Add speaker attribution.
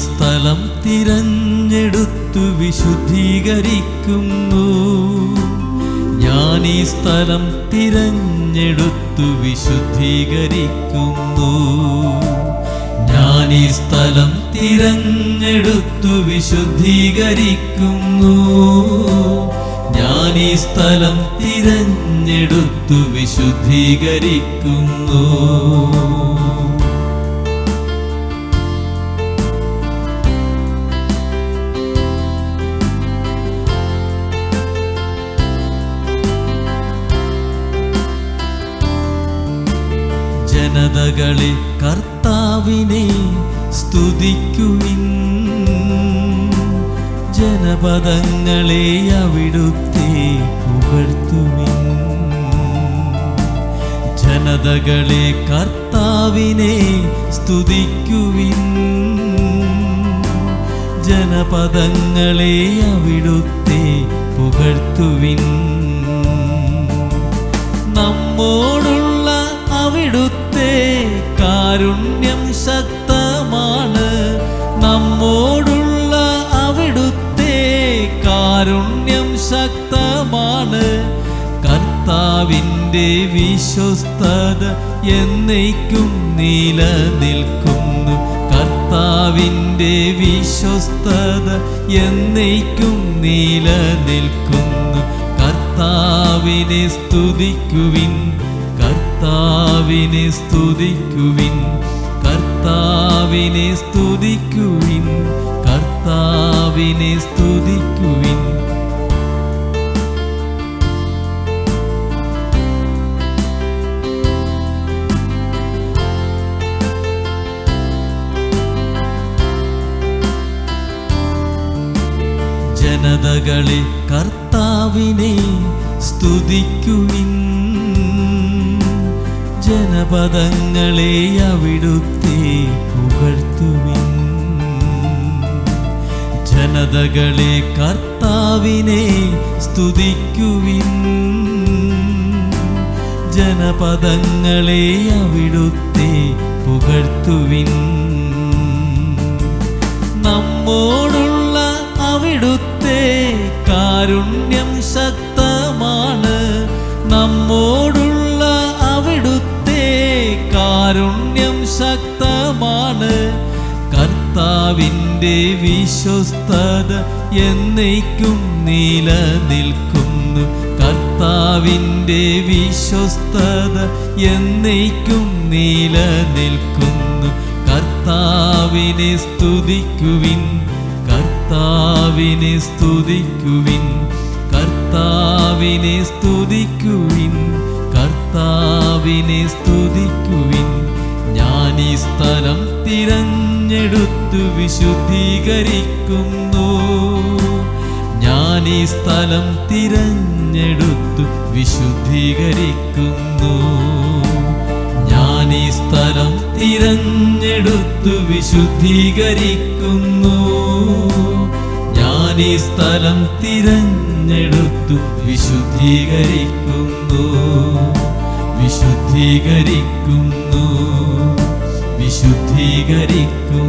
Speaker 1: സ്ഥലം തിരഞ്ഞെടുത്തു വിശുദ്ധീകരിക്കുന്നു. ഞാൻ ഈ സ്ഥലം തിരഞ്ഞെടുത്തു വിശുദ്ധീകരിക്കുന്നു. ഞാൻ ഈ സ്ഥലം തിരഞ്ഞെടുത്തു വിശുദ്ധീകരിക്കുന്നു. ഞാൻ ഈ സ്ഥലം തിരഞ്ഞെടുത്തു വിശുദ്ധീകരിക്കുന്നു. ജനതകളെ കർത്താവിനെ സ്തുതിക്കുവിൻ. ജനപദങ്ങളെ അവിടുത്തെ പുകഴ്ത്തുവിൻ. ജനതകളെ കർത്താവിനെ സ്തുതിക്കുവിൻ. ജനപദങ്ങളെ അവിടുത്തെ പുകഴ്ത്തുവിൻ. കാരുണ്യം ശക്തമാണ്. നമ്മോടുള്ള അവിടുത്തെ കാരുണ്യം ശക്തമാണ്. കർത്താവിന്റെ വിശ്വസ്തത എന്നേക്കും നിലനിൽക്കുന്നു. കർത്താവിന്റെ വിശ്വസ്തത എന്നേക്കും നിലനിൽക്കുന്നു. കർത്താവിനെ സ്തുതിക്കുവിൻ. കർത്താവിനെ സ്തുതിക്കുവിൻ കർത്താവിനെ സ്തുതിക്കുവിൻ കർത്താവിനെ സ്തുതിക്കുവിൻ. ജനതകളെ കർത്താവിനെ സ്തുതിക്കുവിൻ. ജനപദങ്ങളെ അവിടുത്തെ പുകഴ്ത്തുവിൻ. ജനതകളെ കർത്താവിനെ സ്തുതിക്കുവിൻ. ജനപദങ്ങളെ അവിടുത്തെ പുകഴ്ത്തുവിൻ. നമ്മോടുള്ള അവിടുത്തെ കാരുണ്യം കാരുണ്യം ശക്തമാണ്. കർത്താവിന്റെ വിശ്വസ്തത എന്നേക്കും നിലനിൽക്കുന്നു. കർത്താവിന്റെ വിശ്വസ്തത എന്നേക്കും നിലനിൽക്കുന്നു. കർത്താവിനെ സ്തുതിക്കുവിൻ. കർത്താവിനെ സ്തുതിക്കുവിൻ. കർത്താവിനെ സ്തുതിക്കുവിൻ. കർത്താവിനെ സ്തുതിക്കുവിൻ. ഈ സ്ഥലം തിരഞ്ഞെടുത്തു വിശുദ്ധീകരിക്കുന്നു. ഞാൻ ഈ സ്ഥലം തിരഞ്ഞെടുത്തു വിശുദ്ധീകരിക്കുന്നു. ഞാൻ ഈ സ്ഥലം തിരഞ്ഞെടുത്തു വിശുദ്ധീകരിക്കുന്നു. ഞാൻ ഈ സ്ഥലം തിരഞ്ഞെടുത്തു വിശുദ്ധീകരിക്കുന്നു. വിശുദ്ധീകരിക്കുന്നു. വിശുദ്ധീകരിക്കുന്നു.